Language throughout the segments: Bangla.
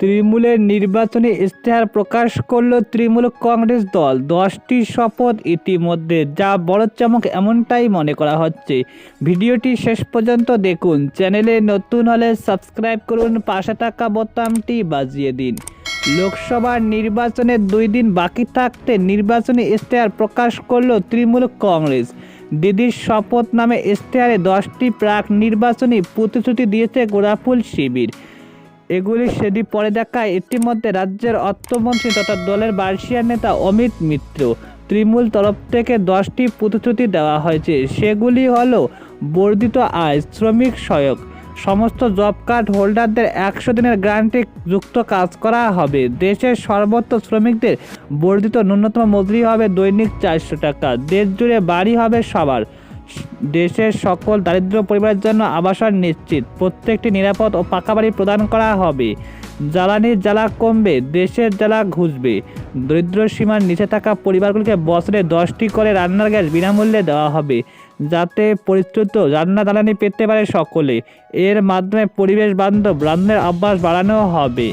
তৃণমূলের নির্বাচনী ইশতেহার প্রকাশ করল তৃণমূল কংগ্রেস দল। দশটি শপথ ইতিমধ্যে, যা বড় চমক এমনটাই মনে করা হচ্ছে। ভিডিওটি শেষ পর্যন্ত দেখুন। চ্যানেলে নতুন হলে সাবস্ক্রাইব করুন, পাশে থাকা বোতামটি বাজিয়ে দিন। লোকসভা নির্বাচনের দুই দিন বাকি থাকতে নির্বাচনী ইশতেহার প্রকাশ করল তৃণমূল কংগ্রেস। দিদির শপথ নামে ইশতেহারে দশটি প্রাক নির্বাচনী প্রতিশ্রুতি দিয়েছে গোড়াফুল শিবির। এগুলি সেদিন পরে দেখায়। ইতিমধ্যে রাজ্যের অর্থমন্ত্রী তথা দলের বার্ষিয়ার নেতা অমিত মিত্র তৃণমূল তরফ থেকে দশটি প্রতিশ্রুতি দেওয়া হয়েছে। সেগুলি হল, বর্ধিত আয়, শ্রমিক সহায়ক, সমস্ত জব কার্ড হোল্ডারদের একশো দিনের গ্যারান্টি যুক্ত কাজ করা হবে। দেশের সর্বত্র শ্রমিকদের বর্ধিত ন্যূনতম মজুরি হবে দৈনিক চারশো টাকা। দেশ জুড়ে বাড়ি হবে সবার। দেশের সকল দারিদ্র পরিবারের জন্য আবাসন নিশ্চিত। প্রত্যেকটি নিরাপদ ও পাকা বাড়ি প্রদান করা হবে। জ্বালানির জ্বালা কমবে, দেশের জ্বালা ঘুষবে। দরিদ্র সীমার নিচে থাকা পরিবারগুলিকে বছরে দশটি করে রান্নার গ্যাস বিনামূল্যে দেওয়া হবে, যাতে পরিশ্রুত রান্না জ্বালানি পেতে পারে সকলে। এর মাধ্যমে পরিবেশ বান্ধব রান্নার অভ্যাস বাড়ানো হবে।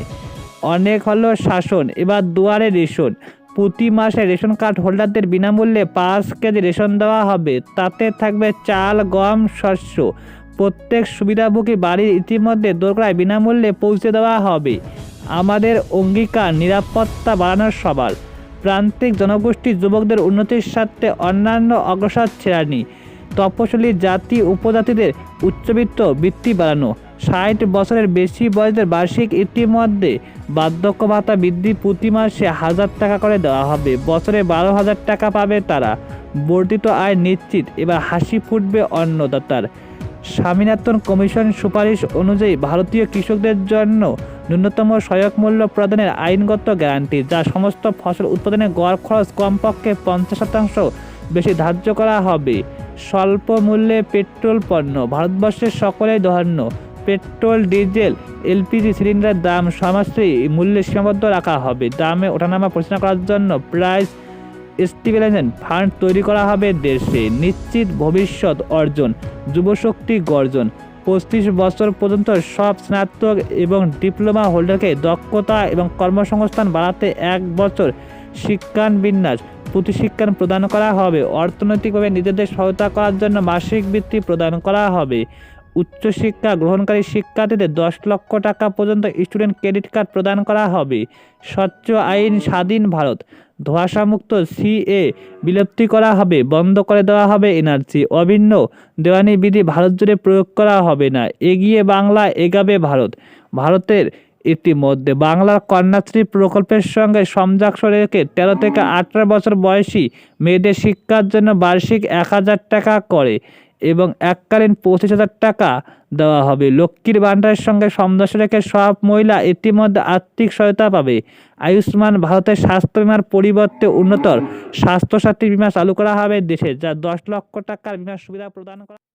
অনেক হলো শাসন, এবার দুয়ারে রেশন প্রতি মাসে রেশন কার্ড হোল্ডারদের বিনামূল্যে পাঁচ কেজি রেশন দেওয়া হবে। তাতে থাকবে চাল, গম, শস্য। প্রত্যেক সুবিধাভোগী বাড়ির ইতিমধ্যে দোরগোড়ায় বিনামূল্যে পৌঁছে দেওয়া হবে। আমাদের অঙ্গীকার নিরাপত্তা বাড়ানোর সবার। প্রান্তিক জনগোষ্ঠীর যুবকদের উন্নতির স্বার্থে অন্যান্য অগ্রসর শ্রেণি তপশিলি জাতি, উপজাতিদের উচ্চবিত্ত বৃত্তি বাড়ানো। ষাট বছরের বেশি বয়সের বার্ষিক ইতিমধ্যে বার্ধক্য ভাতা বৃদ্ধি প্রতি মাসে হাজার টাকা করে দেওয়া হবে। বছরে বারো হাজার টাকা পাবে তারা। বর্ধিত আয় নিশ্চিত, এবার হাসি ফুটবে অন্নদাতার। স্বামীনাথন কমিশন সুপারিশ অনুযায়ী ভারতীয় কৃষকদের জন্য ন্যূনতম সহায়ক মূল্য প্রদানের আইনগত গ্যারান্টি, যা সমস্ত ফসল উৎপাদনে গড় খরচ কমপক্ষে পঞ্চাশ শতাংশ বেশি ধার্য করা হবে। স্বল্প মূল্যে পেট্রোল পণ্য, ভারতবর্ষের সকলেই ধন্য। পেট্রোল, ডিজেল, এলপিজি সিলিন্ডারের দাম সমাজশ্রী মূল্যে সীমাবদ্ধ রাখা হবে। দামে ওঠানামা পরিচালনা করার জন্য প্রাইস স্টিবিলাইজেশন ফান্ড তৈরি করা হবে দেশে। নিশ্চিত ভবিষ্যৎ অর্জন, যুবশক্তি গর্জন। পঁচিশ বছর পর্যন্ত সব স্নাতক এবং ডিপ্লোমা হোল্ডারকে দক্ষতা এবং কর্মসংস্থান বাড়াতে এক বছর শিক্ষান বিন্যাস প্রতিশিক্ষণ প্রদান করা হবে। অর্থনৈতিকভাবে নিজেদের সহায়তা করার জন্য মাসিক বৃত্তি প্রদান করা হবে। উচ্চশিক্ষা, গ্রহণকারী শিক্ষার্থীদের দশ লক্ষ টাকা পর্যন্ত স্টুডেন্ট ক্রেডিট কার্ড প্রদান করা হবে। স্বচ্ছ আইন, স্বাধীন ভারত। ধোঁয়াশামুক্ত সিএ বিলুপ্তি করা হবে, বন্ধ করে দেওয়া হবে এনআরসি। অভিন্ন দেওয়ানি বিধি ভারত জুড়ে প্রয়োগ করা হবে না। এগিয়ে বাংলা, এগাবে ভারত। ভারতের ইতিমধ্যে বাংলার কন্যাশ্রী প্রকল্পের সঙ্গে সমজাক্ষ রেখে তেরো থেকে আঠারো বছর বয়সী মেয়েদের শিক্ষার জন্য বার্ষিক এক হাজার টাকা করে। এবং এককালীন পঁচিশ হাজার টাকা দেওয়া হবে। লক্ষ্মীর ভাণ্ডারের সঙ্গে সমদর্শ রেখে সব মহিলা ইতিমধ্যে আর্থিক সহায়তা পাবে। আয়ুষ্মান ভারতের স্বাস্থ্য বিমার পরিবর্তে উন্নতর স্বাস্থ্যসাথী বিমা চালু করা হবে দেশে, যা দশ লক্ষ টাকার বিমার সুবিধা প্রদান করা